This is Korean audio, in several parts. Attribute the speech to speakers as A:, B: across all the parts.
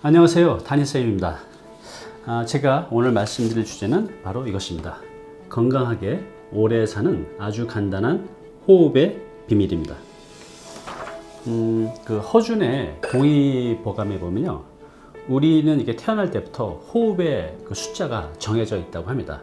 A: 안녕하세요. 다니쌤입니다. 아, 제가 오늘 말씀드릴 주제는 바로 이것입니다. 건강하게 오래 사는 아주 간단한 호흡의 비밀입니다. 음, 그 허준의 동의보감에 보면요. 우리는 이게 태어날 때부터 호흡의 그 숫자가 정해져 있다고 합니다.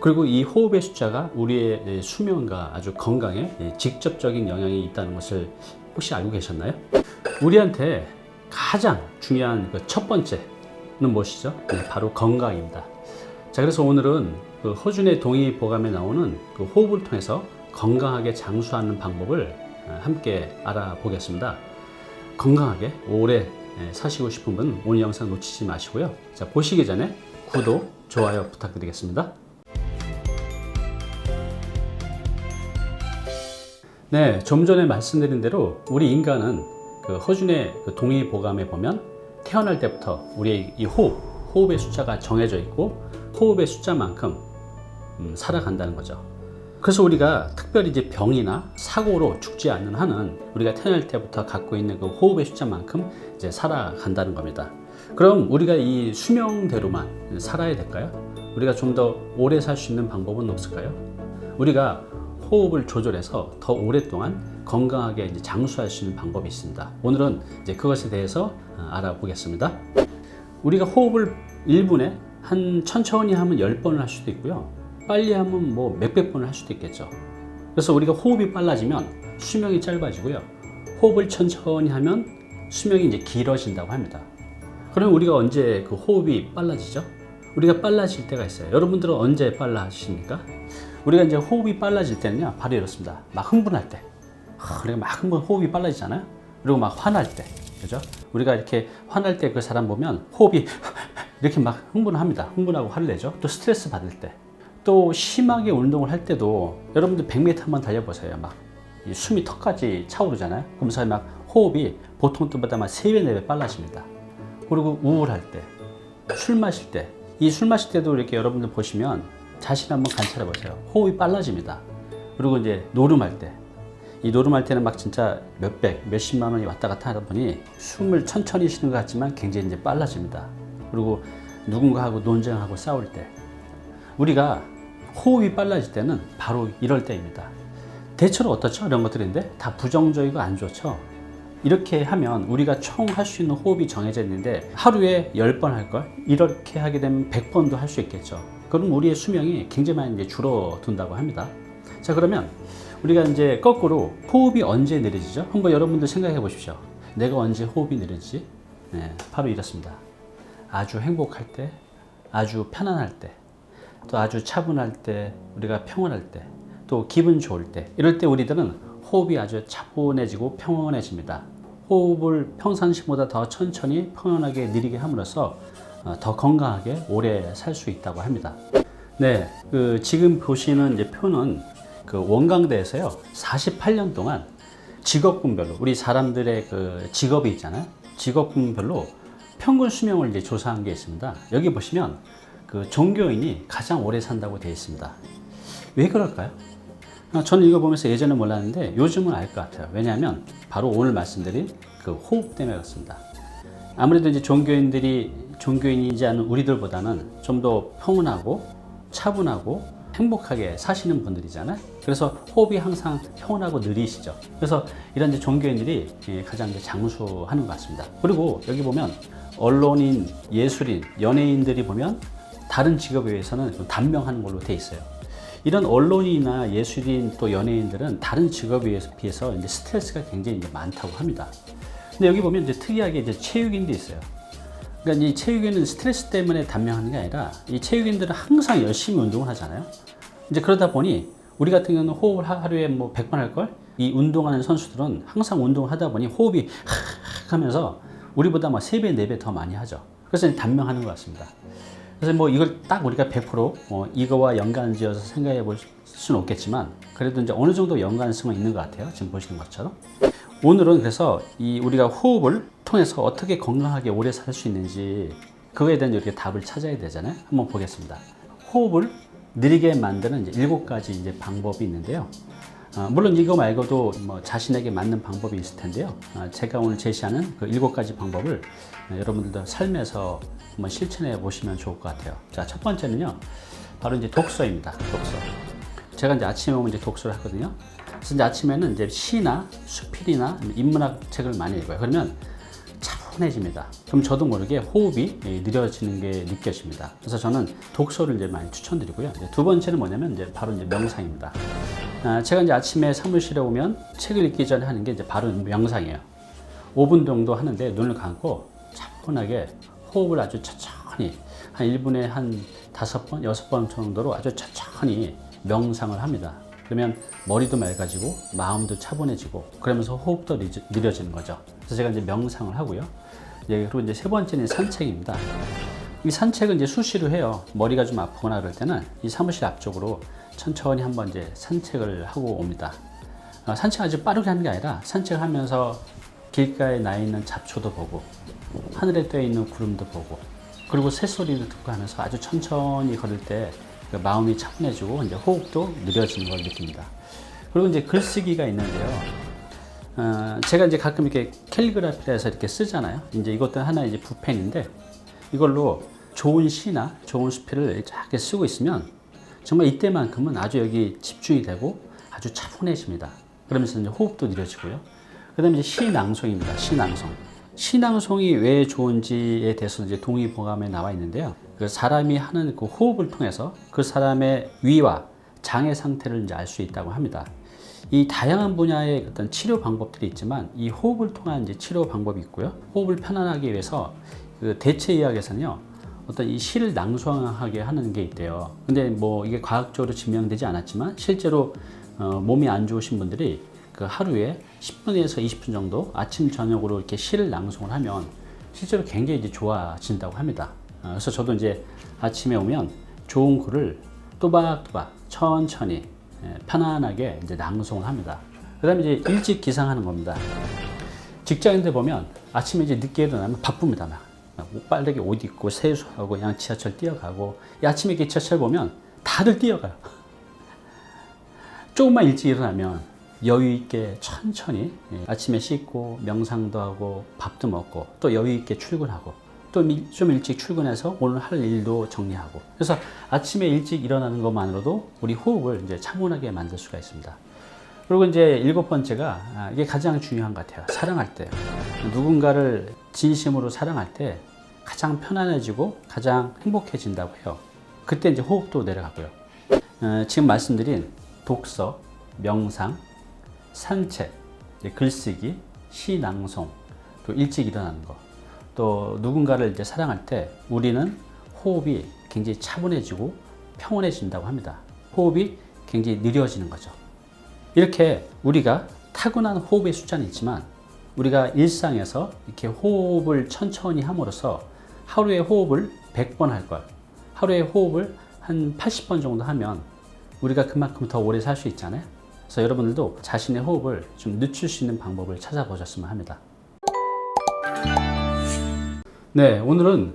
A: 그리고 이 호흡의 숫자가 우리의 수명과 아주 건강에 직접적인 영향이 있다는 것을 혹시 알고 계셨나요? 우리한테 가장 중요한 그 첫 번째는 무엇이죠? 네, 바로 건강입니다. 자, 그래서 오늘은 그 허준의 동의 보감에 나오는 그 호흡을 통해서 건강하게 장수하는 방법을 어, 함께 알아보겠습니다. 건강하게 오래 예, 사시고 싶은 분 오늘 영상 놓치지 마시고요. 자, 보시기 전에 구독, 좋아요 부탁드리겠습니다. 네, 좀 전에 말씀드린 대로 우리 인간은 그 허준의 그 동의 보감에 보면 태어날 때부터 우리의 이 호흡, 호흡의 숫자가 정해져 있고 호흡의 숫자만큼 음, 살아간다는 거죠. 그래서 우리가 특별히 이제 병이나 사고로 죽지 않는 한은 우리가 태어날 때부터 갖고 있는 그 호흡의 숫자만큼 이제 살아간다는 겁니다. 그럼 우리가 이 수명대로만 살아야 될까요? 우리가 좀 더 오래 살 수 있는 방법은 없을까요? 우리가 호흡을 조절해서 더 오랫동안 건강하게 이제 장수할 수 있는 방법이 있습니다. 오늘은 이제 그것에 대해서 어, 알아보겠습니다. 우리가 호흡을 1분에 한 천천히 하면 10번을 할 수도 있고요. 빨리 하면 뭐 몇백 번을 할 수도 있겠죠. 그래서 우리가 호흡이 빨라지면 수명이 짧아지고요. 호흡을 천천히 하면 수명이 이제 길어진다고 합니다. 그럼 우리가 언제 그 호흡이 빨라지죠? 우리가 빨라질 때가 있어요. 여러분들은 언제 빨라지십니까? 우리가 이제 호흡이 빨라질 때는요, 바로 이렇습니다. 막 흥분할 때. 하, 우리가 막 흥분, 호흡이 빨라지잖아요? 그리고 막 화날 때. 그죠? 우리가 이렇게 화날 때 그 사람 보면 호흡이 이렇게 막 흥분합니다. 흥분하고 화를 내죠. 또 스트레스 받을 때. 또 심하게 운동을 할 때도 여러분들 100m 한번 달려보세요. 막이 숨이 턱까지 차오르잖아요. 그러면서 막 호흡이 보통 때보다 막 3배, 4배 빨라집니다. 그리고 우울할 때, 술 마실 때, 이 술 마실 때도 이렇게 여러분들 보시면 자신 한번 관찰해 보세요. 호흡이 빨라집니다. 그리고 이제 노름할 때, 이 노름할 때는 막 진짜 몇백, 몇십만 원이 왔다 갔다 하다 보니 숨을 천천히 쉬는 것 같지만 굉장히 이제 빨라집니다. 그리고 누군가하고 논쟁하고 싸울 때, 우리가 호흡이 빨라질 때는 바로 이럴 때입니다. 대체로 어떻죠? 이런 것들인데 다 부정적이고 안 좋죠. 이렇게 하면 우리가 총 할 수 있는 호흡이 정해져 있는데 하루에 10번 할 걸? 이렇게 하게 되면 100번도 할 수 있겠죠. 그럼 우리의 수명이 굉장히 많이 이제 줄어든다고 합니다. 자, 그러면 우리가 이제 거꾸로 호흡이 언제 느려지죠? 한번 여러분들 생각해 보십시오. 내가 언제 호흡이 느려지지? 네, 바로 이렇습니다. 아주 행복할 때, 아주 편안할 때, 또 아주 차분할 때, 우리가 평온할 때, 또 기분 좋을 때, 이럴 때 우리들은 호흡이 아주 차분해지고 평온해집니다. 호흡을 평상시보다 더 천천히 평온하게 느리게 함으로써 어, 더 건강하게 오래 살 수 있다고 합니다. 네, 그 지금 보시는 이제 표는 그 원광대에서요 48년 동안 직업군별로 우리 사람들의 그 직업이 있잖아요. 직업군별로 평균 수명을 이제 조사한 게 있습니다. 여기 보시면 그 종교인이 가장 오래 산다고 되어 있습니다. 왜 그럴까요? 아, 저는 이거 보면서 예전에 몰랐는데 요즘은 알 것 같아요. 왜냐하면 바로 오늘 말씀드린 그 호흡 때문에 그렇습니다. 아무래도 이제 종교인들이 종교인이지 않은 우리들보다는 좀 더 평온하고 차분하고 행복하게 사시는 분들이잖아요. 그래서 호흡이 항상 평온하고 느리시죠. 그래서 이런 종교인들이 예, 가장 장수하는 것 같습니다. 그리고 여기 보면 언론인, 예술인, 연예인들이 보면 다른 직업에 비해서는 좀 단명하는 걸로 돼 있어요. 이런 언론인이나 예술인 또 연예인들은 다른 직업에 비해서 이제 스트레스가 굉장히 이제 많다고 합니다. 근데 여기 보면 이제 특이하게 이제 체육인도 있어요. 그러니까 이 체육인은 스트레스 때문에 단명하는 게 아니라 이 체육인들은 항상 열심히 운동을 하잖아요. 이제 그러다 보니 우리 같은 경우는 호흡을 하- 하루에 뭐 100번 할 걸? 이 운동하는 선수들은 항상 운동을 하다 보니 호흡이 하면서 우리보다 막 3배, 4배 더 많이 하죠. 그래서 단명하는 것 같습니다. 그래서 뭐 이걸 딱 우리가 100% 어, 이거와 연관지어서 생각해 볼 수는 없겠지만 그래도 이제 어느 정도 연관성은 있는 것 같아요. 지금 보시는 것처럼. 오늘은 그래서 이 우리가 호흡을 통해서 어떻게 건강하게 오래 살 수 있는지 그거에 대한 이렇게 답을 찾아야 되잖아요. 한번 보겠습니다. 호흡을 느리게 만드는 이제 일곱 가지 이제 방법이 있는데요. 아, 물론 이거 말고도 뭐 자신에게 맞는 방법이 있을 텐데요. 아, 제가 오늘 제시하는 그 일곱 가지 방법을 아, 여러분들도 삶에서 한번 실천해 보시면 좋을 것 같아요. 자, 첫 번째는요. 바로 이제 독서입니다. 독서. 제가 이제 아침에 오면 이제 독서를 하거든요. 그래서 이제 아침에는 이제 시나 수필이나 인문학 책을 많이 읽어요. 그러면 차분해집니다. 그럼 저도 모르게 호흡이 예, 느려지는 게 느껴집니다. 그래서 저는 독서를 이제 많이 추천드리고요. 이제 두 번째는 뭐냐면 이제 바로 이제 명상입니다. 아, 제가 이제 아침에 사무실에 오면 책을 읽기 전에 하는 게 이제 바로 명상이에요. 5분 정도 하는데 눈을 감고 차분하게 호흡을 아주 천천히 한 1분에 한 다섯 번, 여섯 번 정도로 아주 천천히 명상을 합니다. 그러면 머리도 맑아지고 마음도 차분해지고 그러면서 호흡도 느려- 느려지는 거죠. 그래서 제가 이제 명상을 하고요. 예, 그리고 이제 세 번째는 산책입니다. 이 산책은 이제 수시로 해요. 머리가 좀 아프거나 그럴 때는 이 사무실 앞쪽으로 천천히 한번 이제 산책을 하고 옵니다. 어, 산책 아주 빠르게 하는 게 아니라 산책하면서 길가에 나 있는 잡초도 보고 하늘에 떠 있는 구름도 보고 그리고 새소리를 듣고 하면서 아주 천천히 걸을 때 그 마음이 차분해지고 이제 호흡도 느려지는 걸 느낍니다. 그리고 이제 글쓰기가 있는데요. 어, 제가 이제 가끔 이렇게 캘리그라피라 해서 이렇게 쓰잖아요. 이제 이것도 하나 이제 붓펜인데 이걸로 좋은 시나 좋은 수필을 이렇게 쓰고 있으면 정말 이때만큼은 아주 여기 집중이 되고 아주 차분해집니다. 그러면서 이제 호흡도 느려지고요. 그 다음에 이제 시낭송입니다. 시낭송. 시낭송이 왜 좋은지에 대해서 이제 동의보감에 나와 있는데요. 그 사람이 하는 그 호흡을 통해서 그 사람의 위와 장애 상태를 이제 알 수 있다고 합니다. 이 다양한 분야의 어떤 치료 방법들이 있지만 이 호흡을 통한 이제 치료 방법이 있고요. 호흡을 편안하게 위해서 그 대체 의학에서는요. 어떤 이 시를 낭송하게 하는 게 있대요. 근데 뭐 이게 과학적으로 증명되지 않았지만 실제로 어, 몸이 안 좋으신 분들이 그 하루에 10분에서 20분 정도 아침 저녁으로 이렇게 시를 낭송을 하면 실제로 굉장히 이제 좋아진다고 합니다. 어, 그래서 저도 이제 아침에 오면 좋은 글을 또박또박 천천히 예, 편안하게 이제 낭송을 합니다. 그다음에 이제 일찍 기상하는 겁니다. 직장인들 보면 아침에 이제 늦게 일어나면 바쁩니다. 막. 막 빠르게 옷 입고 세수하고 그냥 지하철 뛰어가고 이 아침에 지하철 보면 다들 뛰어가요. 조금만 일찍 일어나면 여유 있게 천천히 예, 아침에 씻고 명상도 하고 밥도 먹고 또 여유 있게 출근하고 또 좀 일찍 출근해서 오늘 할 일도 정리하고 그래서 아침에 일찍 일어나는 것만으로도 우리 호흡을 이제 차분하게 만들 수가 있습니다. 그리고 이제 일곱 번째가 아, 이게 가장 중요한 것 같아요. 사랑할 때 누군가를 진심으로 사랑할 때 가장 편안해지고 가장 행복해진다고 해요. 그때 이제 호흡도 내려가고요. 어, 지금 말씀드린 독서, 명상, 산책, 글쓰기, 시 낭송, 또 일찍 일어나는 거, 또 누군가를 이제 사랑할 때 우리는 호흡이 굉장히 차분해지고 평온해진다고 합니다. 호흡이 굉장히 느려지는 거죠. 이렇게 우리가 타고난 호흡의 숫자는 있지만 우리가 일상에서 이렇게 호흡을 천천히 함으로써 하루에 호흡을 100번 할 걸, 하루에 호흡을 한 80번 정도 하면 우리가 그만큼 더 오래 살 수 있잖아요. 그래서 여러분들도 자신의 호흡을 좀 늦출 수 있는 방법을 찾아보셨으면 합니다. 네, 오늘은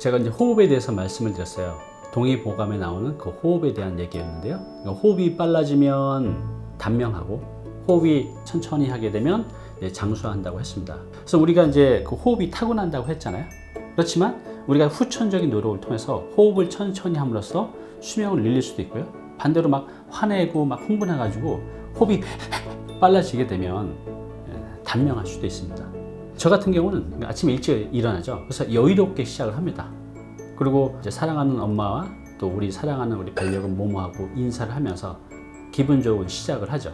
A: 제가 이제 호흡에 대해서 말씀을 드렸어요. 동의보감에 나오는 그 호흡에 대한 얘기였는데요. 그러니까 호흡이 빨라지면 단명하고 호흡이 천천히 하게 되면 장수한다고 했습니다. 그래서 우리가 이제 그 호흡이 타고난다고 했잖아요. 그렇지만 우리가 후천적인 노력을 통해서 호흡을 천천히 함으로써 수명을 늘릴 수도 있고요. 반대로 막 화내고 막 흥분해가지고 호흡이 빨라지게 되면 예, 단명할 수도 있습니다. 저 같은 경우는 아침에 일찍 일어나죠. 그래서 여유롭게 시작을 합니다. 그리고 사랑하는 엄마와 또 우리 사랑하는 우리 반려견 모모하고 인사를 하면서 기분 좋은 시작을 하죠.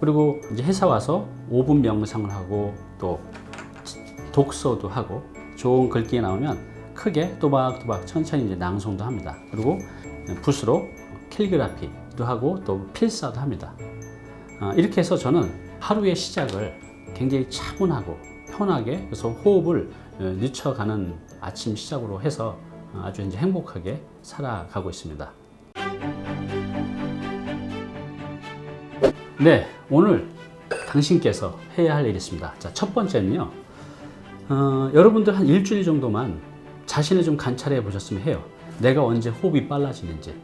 A: 그리고 이제 회사 와서 5분 명상을 하고 또 독서도 하고 좋은 글귀가 나오면 크게 또박또박 천천히 이제 낭송도 합니다. 그리고 붓으로 캘리그라피도 하고 또 필사도 합니다. 아, 이렇게 해서 저는 하루의 시작을 굉장히 차분하고 편하게 그래서 호흡을 어, 늦춰가는 아침 시작으로 해서 어, 아주 이제 행복하게 살아가고 있습니다. 네, 오늘 당신께서 해야 할 일이 있습니다. 자, 첫 번째는요. 어, 여러분들 한 일주일 정도만 자신을 좀 관찰해 보셨으면 해요. 내가 언제 호흡이 빨라지는지.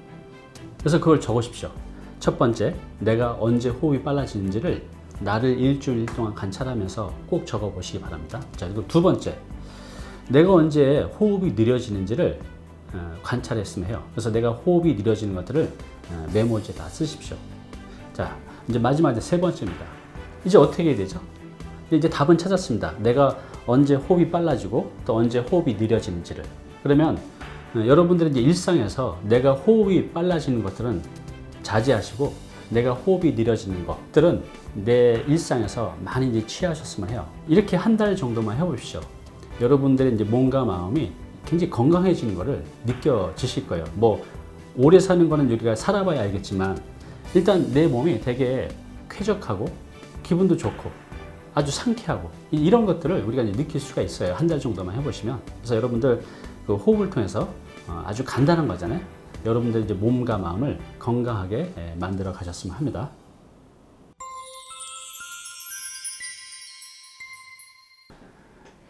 A: 그래서 그걸 적으십시오. 첫 번째, 내가 언제 호흡이 빨라지는지를 나를 일주일 동안 관찰하면서 꼭 적어 보시기 바랍니다. 자, 그리고 두 번째, 내가 언제 호흡이 느려지는지를 어, 관찰했으면 해요. 그래서 내가 호흡이 느려지는 것들을 어, 메모지에 다 쓰십시오. 자, 이제 마지막에 세 번째입니다. 이제 어떻게 해야 되죠? 이제 답은 찾았습니다. 내가 언제 호흡이 빨라지고 또 언제 호흡이 느려지는지를. 그러면 어, 여러분들이 이제 일상에서 내가 호흡이 빨라지는 것들은 자제하시고 내가 호흡이 느려지는 것들은 내 일상에서 많이 이제 취하셨으면 해요. 이렇게 한 달 정도만 해보십시오. 여러분들의 이제 몸과 마음이 굉장히 건강해지는 것을 느껴지실 거예요. 뭐 오래 사는 거는 우리가 살아봐야 알겠지만 일단 내 몸이 되게 쾌적하고 기분도 좋고 아주 상쾌하고 이- 이런 것들을 우리가 느낄 수가 있어요. 한 달 정도만 해보시면. 그래서 여러분들 그 호흡을 통해서 어, 아주 간단한 거잖아요. 여러분들 이제 몸과 마음을 건강하게 예, 만들어 가셨으면 합니다.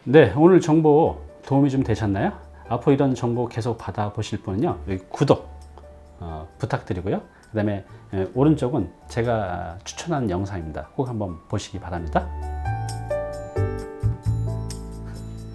A: 네, 오늘 정보 도움이 좀 되셨나요? 앞으로 이런 정보 계속 받아보실 분은요, 구독 어, 부탁드리고요. 그 다음에 오른쪽은 제가 추천한 영상입니다. 꼭 한번 보시기 바랍니다.